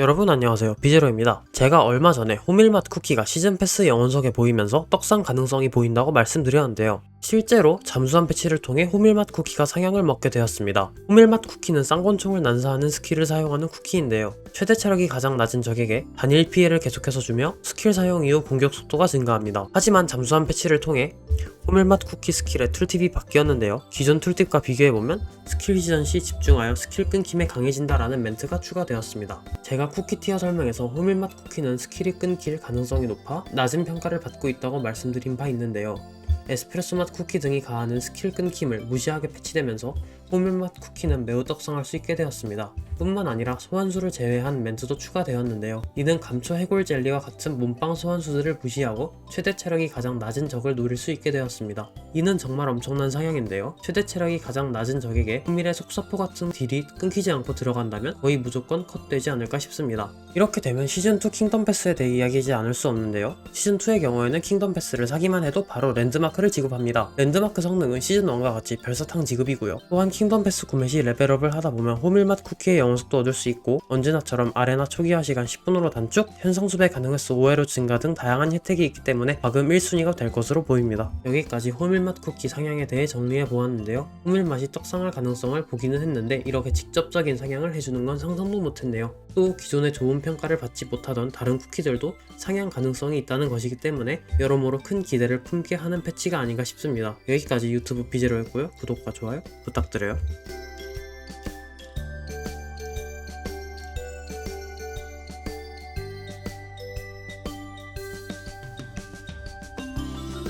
여러분 안녕하세요. 비제로입니다. 제가 얼마 전에 호밀맛 쿠키가 시즌 패스 영원석에 보이면서 떡상 가능성이 보인다고 말씀드렸는데요 실제로 잠수함 패치를 통해 호밀맛 쿠키가 상향을 먹게 되었습니다 호밀맛 쿠키는 쌍권총을 난사하는 스킬을 사용하는 쿠키인데요 최대 체력이 가장 낮은 적에게 단일 피해를 계속해서 주며 스킬 사용 이후 공격 속도가 증가합니다 하지만 잠수함 패치를 통해 호밀맛 쿠키 스킬의 툴팁이 바뀌었는데요. 기존 툴팁과 비교해보면 스킬 지전 시 집중하여 스킬 끊김에 강해진다라는 멘트가 추가되었습니다. 제가 쿠키 티어 설명에서 호밀맛 쿠키는 스킬이 끊길 가능성이 높아 낮은 평가를 받고 있다고 말씀드린 바 있는데요. 에스프레소 맛 쿠키 등이 가하는 스킬 끊김을 무시하게 패치되면서 호밀맛 쿠키는 매우 떡상할 수 있게 되었습니다. 뿐만 아니라 소환수를 제외한 멘트도 추가되었는데요. 이는 감초 해골 젤리와 같은 몸빵 소환수들을 무시하고 최대 체력이 가장 낮은 적을 노릴 수 있게 되었습니다. 이는 정말 엄청난 상향인데요. 최대 체력이 가장 낮은 적에게 호밀의 속사포 같은 딜이 끊기지 않고 들어간다면 거의 무조건 컷되지 않을까 싶습니다. 이렇게 되면 시즌2 킹덤 패스에 대해 이야기하지 않을 수 없는데요. 시즌2의 경우에는 킹덤 패스를 사기만 해도 바로 랜드마크 를 지급합니다. 랜드마크 성능은 시즌1과 같이 별사탕 지급이고요. 또한 킹덤 패스 구매 시 레벨업을 하다 보면 호밀맛 쿠키의 영혼속도 얻을 수 있고 언제나처럼 아레나 초기화 시간 10분으로 단축, 현성 수배 가능횟수 5회로 증가 등 다양한 혜택이 있기 때문에 과금 1순위가 될 것으로 보입니다. 여기까지 호밀맛 쿠키 상향에 대해 정리해 보았는데요. 호밀맛이 떡상할 가능성을 보기는 했는데 이렇게 직접적인 상향을 해주는 건 상상도 못했네요. 또 기존에 좋은 평가를 받지 못하던 다른 쿠키들도 상향 가능성이 있다는 것이기 때문에 여러모로 큰 기대를 품게 하는 패치 가 아닌가 싶습니다. 여기까지 유튜브 비제로였고요. 구독과 좋아요 부탁드려요.